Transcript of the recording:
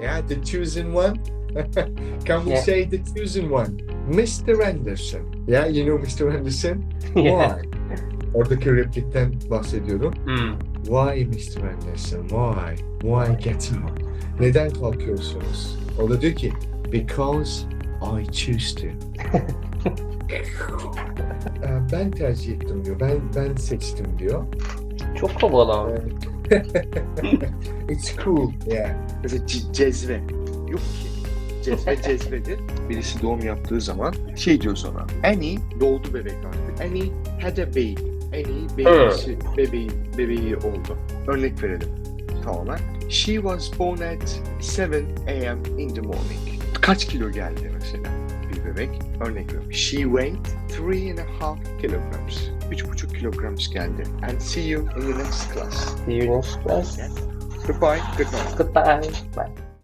Yeah, the chosen one. Can we Yeah. say the chosen one? Mr. Anderson. Yeah, you know Mr. Anderson? Why? Oradaki replikten bahsediyorum. Hmm. Why Mr. Anderson? Why? Why getting up? Neden kalkıyorsunuz? O da diyor ki Because I choose to. Ee, ben tercih ettim diyor. Ben ben seçtim diyor. Çok havalı ama. It's cool. Yeah. Mesela ce- cezve. Yok ki. Cezve cezvedir. Birisi doğum yaptığı zaman şey diyoruz ona. Annie doğdu bebek artık. Annie had a baby. Annie bebeği, bebeği, bebeği oldu. Örnek verelim. Tamamen. She was born at 7 a.m. in the morning. Kaç kilo geldi mesela bir bebek? Örnek veriyorum. She weighed 3.5 kilograms. 3.5 kilograms geldi. And see you in the next class. See you next class. Goodbye. Good night. Goodbye. Bye.